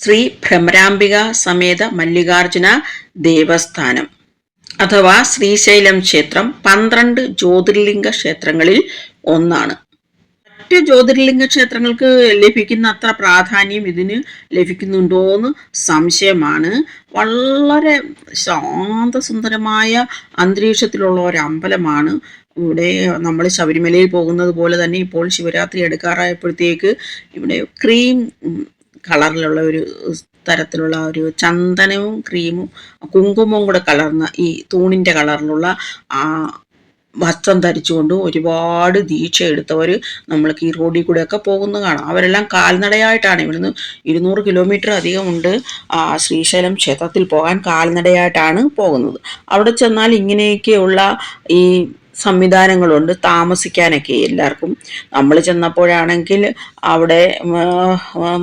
ശ്രീ ഭ്രമരാംബിക സമേത മല്ലികാർജുന ദേവസ്ഥാനം. അഥവാ ശ്രീശൈലം ക്ഷേത്രം പന്ത്രണ്ട് ജ്യോതിർലിംഗ ക്ഷേത്രങ്ങളിൽ ഒന്നാണ്. മറ്റ് ജ്യോതിർലിംഗ ക്ഷേത്രങ്ങൾക്ക് ലഭിക്കുന്ന അത്ര പ്രാധാന്യം ഇതിന് ലഭിക്കുന്നുണ്ടോ എന്ന് സംശയമാണ്. വളരെ ശാന്തസുന്ദരമായ അന്തരീക്ഷത്തിലുള്ള ഒരു അമ്പലമാണ് ഇവിടെ നമ്മൾ ശബരിമലയിൽ പോകുന്നത് പോലെ തന്നെ ഇപ്പോൾ ശിവരാത്രി എടുക്കാറായപ്പോഴത്തേക്ക് ഇവിടെ ക്രീം കളറിലുള്ള ഒരു തരത്തിലുള്ള ഒരു ചന്ദനവും ക്രീമും കുങ്കുമവും കൂടെ കലർന്ന ഈ തൂണിന്റെ കളറിലുള്ള ആ വസ്ത്രം ധരിച്ചുകൊണ്ട് ഒരുപാട് ദീക്ഷ എടുത്തവർ നമ്മൾക്ക് ഈ റോഡിൽ കൂടെയൊക്കെ പോകുന്ന കാണാം. അവരെല്ലാം കാൽനടയായിട്ടാണ് ഇവിടുന്ന് ഇരുന്നൂറ് കിലോമീറ്റർ അധികമുണ്ട് ആ ശ്രീശൈലം ക്ഷേത്രത്തിൽ പോകാൻ കാൽനടയായിട്ടാണ് പോകുന്നത്. അവിടെ ചെന്നാൽ ഇങ്ങനെയൊക്കെയുള്ള ഈ സംവിധാനങ്ങളുണ്ട് താമസിക്കാനൊക്കെ എല്ലാവർക്കും. നമ്മൾ ചെന്നപ്പോഴാണെങ്കിൽ അവിടെ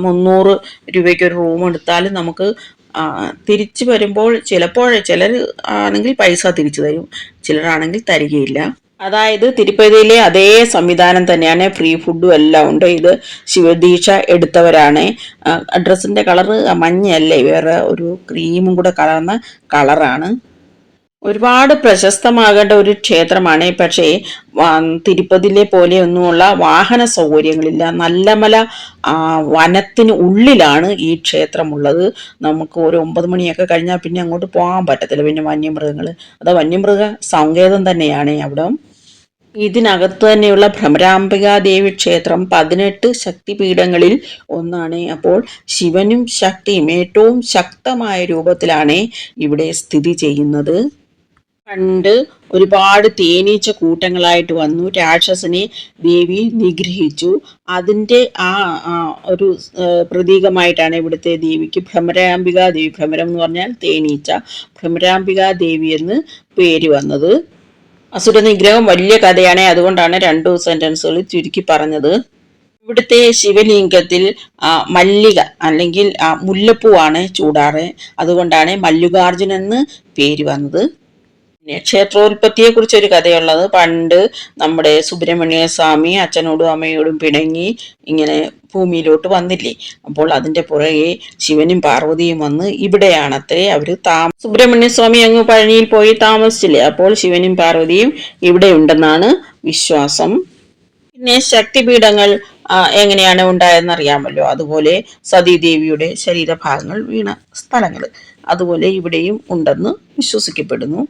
മുന്നൂറ് രൂപയ്ക്ക് ഒരു റൂം എടുത്താൽ നമുക്ക് തിരിച്ചു വരുമ്പോൾ ചിലപ്പോൾ ചിലർ ആണെങ്കിൽ പൈസ തിരിച്ചു തരും. ചിലരാണെങ്കിൽ തരികയില്ല. അതായത് തിരുപ്പതിയിലെ അതേ സംവിധാനം തന്നെയാണ് ഫ്രീ ഫുഡും എല്ലാം ഉണ്ട്. ഇത് ശിവദീക്ഷ എടുത്തവരാണ്. ഡ്രസ്സിന്റെ കളറ് മഞ്ഞയല്ലേ വേറെ ഒരു ക്രീമും കൂടെ കലർന്ന കളറാണ്. ഒരുപാട് പ്രശസ്തമാകേണ്ട ഒരു ക്ഷേത്രമാണ്. പക്ഷേ തിരുപ്പതിലെ പോലെയൊന്നുമുള്ള വാഹന സൗകര്യങ്ങളില്ല. നല്ലമല വനത്തിന് ഉള്ളിലാണ് ഈ ക്ഷേത്രമുള്ളത്. നമുക്ക് ഒരു ഒമ്പത് മണിയൊക്കെ കഴിഞ്ഞാൽ പിന്നെ അങ്ങോട്ട് പോകാൻ പറ്റത്തില്ല. പിന്നെ വന്യമൃഗങ്ങൾ അത് വന്യമൃഗ സങ്കേതം തന്നെയാണ് അവിടെ. ഇതിനകത്ത് തന്നെയുള്ള ഭ്രമരാംബികാദേവി ക്ഷേത്രം പതിനെട്ട് ശക്തിപീഠങ്ങളിൽ ഒന്നാണ്. അപ്പോൾ ശിവനും ശക്തിയും ഏറ്റവും ശക്തമായ രൂപത്തിലാണ് ഇവിടെ സ്ഥിതി ചെയ്യുന്നത്. പണ്ട് ഒരുപാട് തേനീച്ച കൂട്ടങ്ങളായിട്ട് വന്നു. രാക്ഷസനെ ദേവി നിഗ്രഹിച്ചു. അതിന്റെ ആ ഒരു പ്രതീകമായിട്ടാണ് ഇവിടുത്തെ ദേവിക്ക് ഭ്രമരാംബിക ദേവി. ഭ്രമരം എന്ന് പറഞ്ഞാൽ തേനീച്ച. ഭ്രമരാംബിക ദേവി എന്ന് പേര് വന്നത്. അസുരനിഗ്രഹം വലിയ കഥയാണ്. അതുകൊണ്ടാണ് രണ്ടു സെന്റൻസുകൾ ചുരുക്കി പറഞ്ഞത്. ഇവിടുത്തെ ശിവലിംഗത്തിൽ മല്ലിക അല്ലെങ്കിൽ മുല്ലപ്പൂവാണ് ചൂടാറ്. അതുകൊണ്ടാണ് മല്ലികാർജുൻ എന്ന് പേര് വന്നത്. ക്ഷേത്രോത്പത്തിയെ കുറിച്ച് ഒരു കഥയുള്ളത് പണ്ട് നമ്മുടെ സുബ്രഹ്മണ്യ സ്വാമി അച്ഛനോടും അമ്മയോടും പിണങ്ങി ഇങ്ങനെ ഭൂമിയിലോട്ട് വന്നില്ലേ. അപ്പോൾ അതിന്റെ പുറകെ ശിവനും പാർവതിയും വന്ന് ഇവിടെയാണത്രേ അവർ താമ സുബ്രഹ്മണ്യ സ്വാമി അങ്ങ് പഴനിയിൽ പോയി താമസിച്ചില്ലേ. അപ്പോൾ ശിവനും പാർവതിയും ഇവിടെ ഉണ്ടെന്നാണ് വിശ്വാസം. പിന്നെ ശക്തിപീഠങ്ങൾ എങ്ങനെയാണ് ഉണ്ടായതെന്ന് അറിയാമല്ലോ അതുപോലെ സതീദേവിയുടെ ശരീരഭാഗങ്ങൾ വീണ സ്ഥലങ്ങൾ. അതുപോലെ ഇവിടെയും ഉണ്ടെന്ന് വിശ്വസിക്കപ്പെടുന്നു.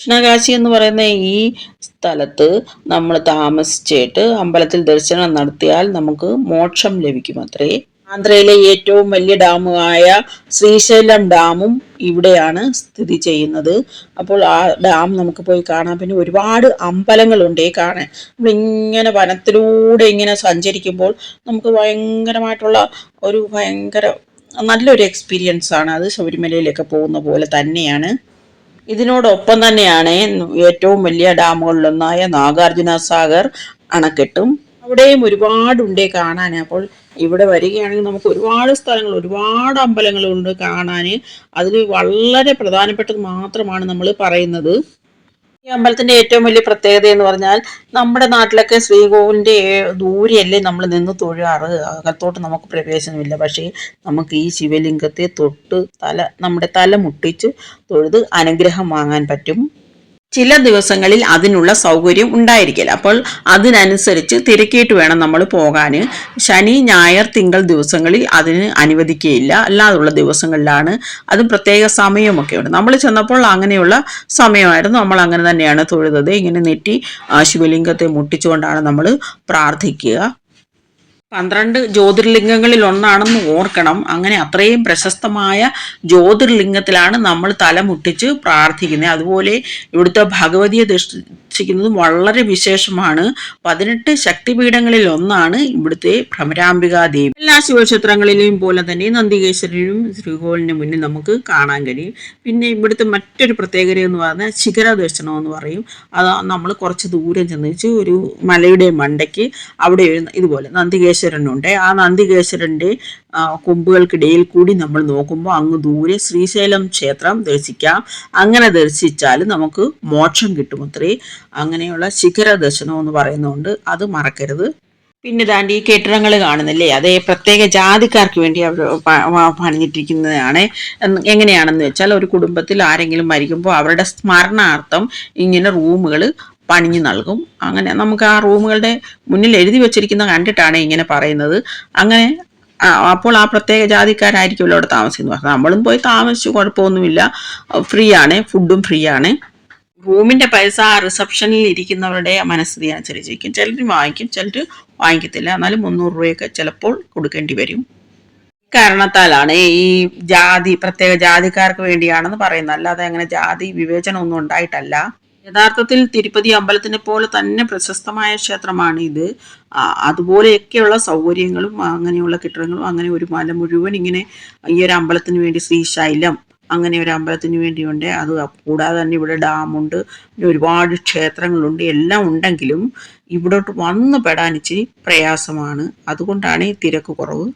കൃഷ്ണകാശി എന്ന് പറയുന്ന ഈ സ്ഥലത്ത് നമ്മൾ താമസിച്ചിട്ട് അമ്പലത്തിൽ ദർശനം നടത്തിയാൽ നമുക്ക് മോക്ഷം ലഭിക്കും അത്രേ. ആന്ധ്രയിലെ ഏറ്റവും വലിയ ഡാമുമായ ശ്രീശൈലം ഡാമും ഇവിടെയാണ് സ്ഥിതി ചെയ്യുന്നത്. അപ്പോൾ ആ ഡാം നമുക്ക് പോയി കാണാം. പിന്നെ ഒരുപാട് അമ്പലങ്ങളുണ്ട്. ഈ കാണാൻ നമ്മളിങ്ങനെ വനത്തിലൂടെ ഇങ്ങനെ സഞ്ചരിക്കുമ്പോൾ നമുക്ക് ഭയങ്കരമായിട്ടുള്ള ഒരു ഭയങ്കര നല്ലൊരു എക്സ്പീരിയൻസ് ആണ്. അത് ശബരിമലയിലൊക്കെ പോകുന്ന പോലെ തന്നെയാണ്. ഇതിനോടൊപ്പം തന്നെയാണ് ഏറ്റവും വലിയ ഡാമുകളിലൊന്നായ നാഗാർജുന സാഗർ അണക്കെട്ടും അവിടെയും ഒരുപാടുണ്ട് കാണാൻ അപ്പോൾ ഇവിടെ വരികയാണെങ്കിൽ നമുക്ക് ഒരുപാട് സ്ഥലങ്ങൾ ഒരുപാട് അമ്പലങ്ങളുണ്ട് കാണാൻ അതിൽ വളരെ പ്രധാനപ്പെട്ടത് മാത്രമാണ് നമ്മൾ പറയുന്നത്. ഈ അമ്പലത്തിന്റെ ഏറ്റവും വലിയ പ്രത്യേകത എന്ന് പറഞ്ഞാൽ നമ്മുടെ നാട്ടിലൊക്കെ ശ്രീകോവിലിന്റെ ദൂരെയല്ലേ നമ്മൾ നിന്ന് തൊഴാറ്. അകത്തോട്ട് നമുക്ക് പ്രവേശനമില്ല. പക്ഷേ നമുക്ക് ഈ ശിവലിംഗത്തെ തൊട്ട് തല നമ്മുടെ തല മുട്ടിച്ച് തൊഴുത് അനുഗ്രഹം വാങ്ങാൻ പറ്റും. ചില ദിവസങ്ങളിൽ അതിനുള്ള സൗകര്യം ഉണ്ടായിരിക്കില്ല. അപ്പോൾ അതിനനുസരിച്ച് തിരക്കിയിട്ട് വേണം നമ്മൾ പോകാൻ ശനി ഞായർ തിങ്കൾ ദിവസങ്ങളിൽ അതിന് അനുവദിക്കുകയില്ല. അല്ലാതുള്ള ദിവസങ്ങളിലാണ് അതും പ്രത്യേക സമയമൊക്കെ ഉണ്ട്. നമ്മൾ ചെന്നപ്പോൾ അങ്ങനെയുള്ള സമയമായിരുന്നു. നമ്മൾ അങ്ങനെ തന്നെയാണ് തൊഴുതത്. ഇങ്ങനെ നെറ്റി ശിവലിംഗത്തെ മുട്ടിച്ചുകൊണ്ടാണ് നമ്മൾ പ്രാർത്ഥിക്കുക. പന്ത്രണ്ട് ജ്യോതിർലിംഗങ്ങളിൽ ഒന്നാണെന്ന് ഓർക്കണം. അങ്ങനെ അത്രയും പ്രശസ്തമായ ജ്യോതിർലിംഗത്തിലാണ് നമ്മൾ തലമുട്ടിച്ച് പ്രാർത്ഥിക്കുന്നത്. അതുപോലെ ഇവിടുത്തെ ഭഗവതിയെ ദർശിക്കുന്നതും വളരെ വിശേഷമാണ്. പതിനെട്ട് ശക്തിപീഠങ്ങളിൽ ഒന്നാണ് ഇവിടുത്തെ ഭ്രമരാംബികാ ദേവി എല്ലാ ശിവക്ഷേത്രങ്ങളിലെയും പോലെ തന്നെ നന്ദികേശ്വരനും ശ്രീകോവിലിന് മുന്നിൽ നമുക്ക് കാണാൻ കഴിയും. പിന്നെ ഇവിടുത്തെ മറ്റൊരു പ്രത്യേകത എന്ന് പറഞ്ഞാൽ ശിഖര ദർശനം എന്ന് പറയും. അത് നമ്മൾ കുറച്ച് ദൂരം ചെന്ന് ഒരു മലയുടെ മണ്ടയ്ക്ക് അവിടെ ഇതുപോലെ നന്ദികേശ്വരനുണ്ട് ആ നന്ദികേശ്വരന്റെ കൊമ്പുകൾക്കിടയിൽ കൂടി നമ്മൾ നോക്കുമ്പോൾ അങ്ങ് ദൂരെ ശ്രീശൈലം ക്ഷേത്രം ദർശിക്കാം. അങ്ങനെ ദർശിച്ചാൽ നമുക്ക് മോക്ഷം കിട്ടും അത്രേ. അങ്ങനെയുള്ള ശിഖര ദർശനം എന്ന് പറയുന്നുണ്ട് അത് മറക്കരുത്. പിന്നെ ദാണ്ട് ഈ കെട്ടിടങ്ങൾ കാണുന്നില്ലേ? അതേ പ്രത്യേക ജാതിക്കാർക്ക് വേണ്ടി അവർ പണിഞ്ഞിട്ടിരിക്കുന്നതാണ്. എങ്ങനെയാണെന്ന് വെച്ചാൽ ഒരു കുടുംബത്തിൽ ആരെങ്കിലും മരിക്കുമ്പോൾ അവരുടെ സ്മരണാർത്ഥം ഇങ്ങനെ റൂമുകൾ പണിഞ്ഞു നൽകും. അങ്ങനെ നമുക്ക് ആ റൂമുകളുടെ മുന്നിൽ എഴുതി വെച്ചിരിക്കുന്ന കണ്ടിട്ടാണ് ഇങ്ങനെ പറയുന്നത്. അങ്ങനെ അപ്പോൾ ആ പ്രത്യേക ജാതിക്കാരായിരിക്കുമല്ലോ അവിടെ താമസിക്കുന്നത്. നമ്മളും പോയി താമസിച്ചു കുഴപ്പമൊന്നുമില്ല. ഫ്രീ ആണ് ഫുഡും ഫ്രീ ആണ് റൂമിന്റെ പൈസ റിസപ്ഷനിൽ ഇരിക്കുന്നവരുടെ മനസ്ഥിതി അനുസരിച്ചിരിക്കും ചിലർ വാങ്ങിക്കും ചിലർ വാങ്ങിക്കത്തില്ല. എന്നാലും മുന്നൂറ് രൂപയൊക്കെ ചിലപ്പോൾ കൊടുക്കേണ്ടി വരും. കാരണത്താലാണ് ഈ ജാതി പ്രത്യേക ജാതിക്കാർക്ക് വേണ്ടിയാണെന്ന് പറയുന്നത്. അല്ലാതെ അങ്ങനെ ജാതി വിവേചനം ഒന്നും ഉണ്ടായിട്ടല്ല. യഥാർത്ഥത്തിൽ തിരുപ്പതി അമ്പലത്തിനെ പോലെ തന്നെ പ്രശസ്തമായ ക്ഷേത്രമാണ് ഇത് അതുപോലെയൊക്കെയുള്ള സൗകര്യങ്ങളും അങ്ങനെയുള്ള കെട്ടിടങ്ങളും അങ്ങനെ ഒരു മല മുഴുവൻ ഇങ്ങനെ ഈ ഒരു അമ്പലത്തിന് വേണ്ടി ശ്രീശൈലം അങ്ങനെ ഒരു അമ്പലത്തിന് വേണ്ടിയുണ്ട്. അത് കൂടാതെ തന്നെ ഇവിടെ ഡാമുണ്ട്. ഒരുപാട് ക്ഷേത്രങ്ങളുണ്ട്. എല്ലാം ഉണ്ടെങ്കിലും ഇവിടോട്ട് വന്നു പെടാൻ ഇച്ചിരി പ്രയാസമാണ്. അതുകൊണ്ടാണ് ഈ തിരക്ക് കുറവ്.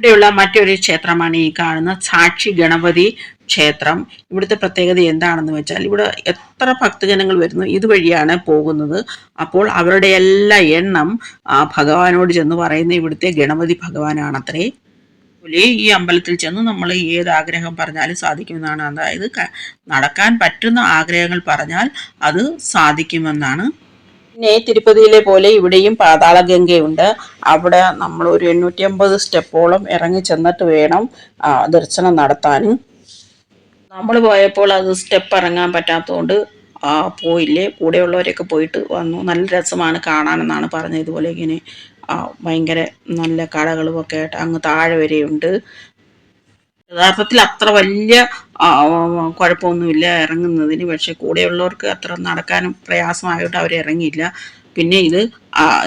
ഇവിടെയുള്ള മറ്റൊരു ക്ഷേത്രമാണ് ഈ കാണുന്ന സാക്ഷി ഗണപതി ക്ഷേത്രം. ഇവിടുത്തെ പ്രത്യേകത എന്താണെന്ന് വെച്ചാൽ ഇവിടെ എത്ര ഭക്തജനങ്ങൾ വരുന്നു ഇതുവഴിയാണ് പോകുന്നത്. അപ്പോൾ അവരുടെ എല്ലാ എണ്ണം ആ ഭഗവാനോട് ചെന്ന് പറയുന്ന ഇവിടുത്തെ ഗണപതി ഭഗവാനാണത്രേ. അതുപോലെ ഈ അമ്പലത്തിൽ ചെന്ന് നമ്മൾ ഏത് ആഗ്രഹം പറഞ്ഞാലും സാധിക്കുമെന്നാണ്. അതായത് നടക്കാൻ പറ്റുന്ന ആഗ്രഹങ്ങൾ പറഞ്ഞാൽ അത് സാധിക്കുമെന്നാണ് പിന്നെ തിരുപ്പതിയിലെ പോലെ ഇവിടെയും പാതാളഗംഗയുണ്ട്. അവിടെ നമ്മൾ ഒരു എണ്ണൂറ്റി അമ്പത് സ്റ്റെപ്പോളം ഇറങ്ങി ചെന്നിട്ട് വേണം ദർശനം നടത്താൻ നമ്മൾ പോയപ്പോൾ അത് സ്റ്റെപ്പ് ഇറങ്ങാൻ പറ്റാത്തതുകൊണ്ട് ആ, പോയില്ലേ. കൂടെയുള്ളവരൊക്കെ പോയിട്ട് വന്നു. നല്ല രസമാണ് കാണാനെന്നാണ് പറഞ്ഞത്. ഇതുപോലെ ഇങ്ങനെ ഭയങ്കര നല്ല കടകളും ഒക്കെ ആയിട്ട് അങ്ങ് താഴെ വരെയുണ്ട്. യഥാർത്ഥത്തിൽ അത്ര വലിയ കുഴപ്പമൊന്നുമില്ല ഇറങ്ങുന്നതിന്. പക്ഷെ കൂടെയുള്ളവർക്ക് അത്ര നടക്കാനും പ്രയാസമായിട്ട് അവർ ഇറങ്ങിയില്ല. പിന്നെ ഇത്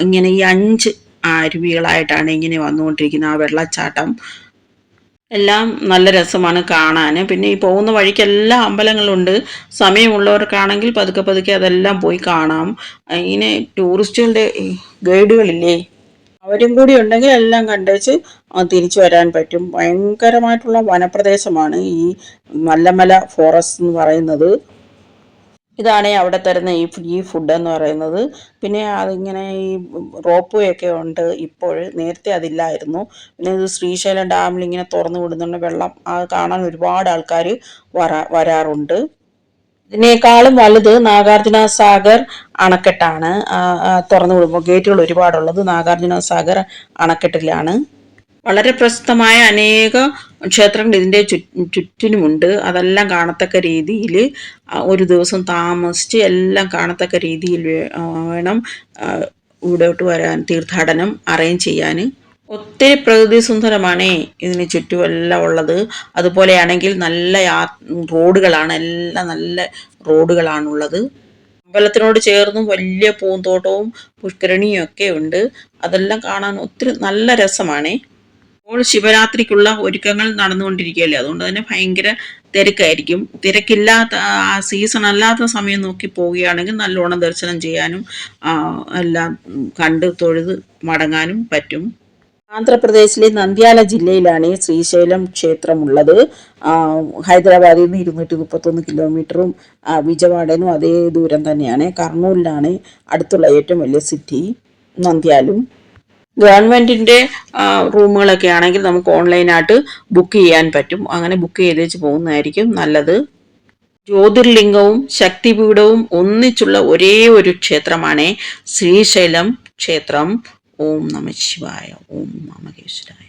ഇങ്ങനെ ഈ അഞ്ച് അരുവികളായിട്ടാണ് ഇങ്ങനെ വന്നുകൊണ്ടിരിക്കുന്നത്. ആ വെള്ളച്ചാട്ടം എല്ലാം നല്ല രസമാണ് കാണാൻ പിന്നെ ഈ പോകുന്ന വഴിക്ക് വഴിക്കെല്ലാം അമ്പലങ്ങളുണ്ട്. സമയമുള്ളവർക്കാണെങ്കിൽ പതുക്കെ പതുക്കെ അതെല്ലാം പോയി കാണാം. ഇങ്ങനെ ടൂറിസ്റ്റുകളുടെ ഗൈഡുകളില്ലേ? അവരും കൂടി ഉണ്ടെങ്കിൽ എല്ലാം കണ്ടേച്ച് തിരിച്ചു വരാൻ പറ്റും. ഭയങ്കരമായിട്ടുള്ള വനപ്രദേശമാണ് ഈ മല്ലമല ഫോറസ്റ്റ് എന്ന് പറയുന്നത്. ഇതാണ് അവിടെ തരുന്ന ഈ ഈ ഫുഡ് എന്ന് പറയുന്നത്. പിന്നെ അതിങ്ങനെ ഈ റോപ്പ് ഒക്കെ ഉണ്ട് ഇപ്പോൾ. നേരത്തെ അതില്ലായിരുന്നു. പിന്നെ ഇത് ശ്രീശൈലം ഡാമിൽ ഇങ്ങനെ തുറന്നു വിടുന്നുണ്ട്. വെള്ളം അത് കാണാൻ ഒരുപാട് ആൾക്കാർ വരാ വരാറുണ്ട്. ഇതിനേക്കാളും വലുത് നാഗാർജുന സാഗർ അണക്കെട്ടാണ്. തുറന്നു വിടുമ്പോൾ ഗേറ്റുകൾ ഒരുപാടുള്ളത് നാഗാർജുന സാഗർ അണക്കെട്ടിലാണ്. വളരെ പ്രശസ്തമായ അനേക ക്ഷേത്രങ്ങൾ ഇതിന്റെ ചു- ചുറ്റിനുമുണ്ട്. അതെല്ലാം കാണത്തക്ക രീതിയിൽ ഒരു ദിവസം താമസിച്ച് എല്ലാം കാണത്തക്ക രീതിയിൽ വേണം ഇവിടോട്ട് വരാൻ തീർത്ഥാടനം അറേഞ്ച് ചെയ്യാൻ ഒത്തിരി പ്രകൃതി സുന്ദരമാണ് ഇതിന് ചുറ്റുമെല്ലാം ഉള്ളത്. അതുപോലെയാണെങ്കിൽ നല്ല യാ റോഡുകളാണ് എല്ലാം നല്ല റോഡുകളാണുള്ളത്. അമ്പലത്തിനോട് ചേർന്നും വലിയ പൂന്തോട്ടവും പുഷ്കരണിയും ഒക്കെ ഉണ്ട്. അതെല്ലാം കാണാൻ ഒത്തിരി നല്ല രസമാണ്. ഇപ്പോൾ ശിവരാത്രിക്കുള്ള ഒരുക്കങ്ങൾ നടന്നുകൊണ്ടിരിക്കുകയല്ലേ? അതുകൊണ്ട് തന്നെ ഭയങ്കര തിരക്കായിരിക്കും. തിരക്കില്ലാത്ത സീസൺ അല്ലാത്ത സമയം നോക്കി പോവുകയാണെങ്കിൽ നല്ലോണം ദർശനം ചെയ്യാനും എല്ലാം കണ്ട് തൊഴുത് മടങ്ങാനും പറ്റും. ആന്ധ്രാപ്രദേശിലെ നന്ദ്യാല ജില്ലയിലാണ് ഈ ശ്രീശൈലം ക്ഷേത്രമുള്ളത്. ഹൈദരാബാദിൽ നിന്ന് ഇരുന്നൂറ്റി മുപ്പത്തൊന്ന് കിലോമീറ്ററും വിജയവാഡനും അതേ ദൂരം തന്നെയാണ്. കർണൂലിലാണ് അടുത്തുള്ള ഏറ്റവും വലിയ സിറ്റി നന്ദ്യാലും. ഗവൺമെന്റിന്റെ റൂമുകളൊക്കെ ആണെങ്കിൽ നമുക്ക് ഓൺലൈനായിട്ട് ബുക്ക് ചെയ്യാൻ പറ്റും. അങ്ങനെ ബുക്ക് ചെയ്തേച്ച് പോകുന്നതായിരിക്കും നല്ലത്. ജ്യോതിർലിംഗവും ശക്തിപീഠവും ഒന്നിച്ചുള്ള ഒരേ ഒരു ക്ഷേത്രമാണ് ശ്രീശൈലം ക്ഷേത്രം. ஓம் நம சிவாய ஓம் நமகேஸ்வராய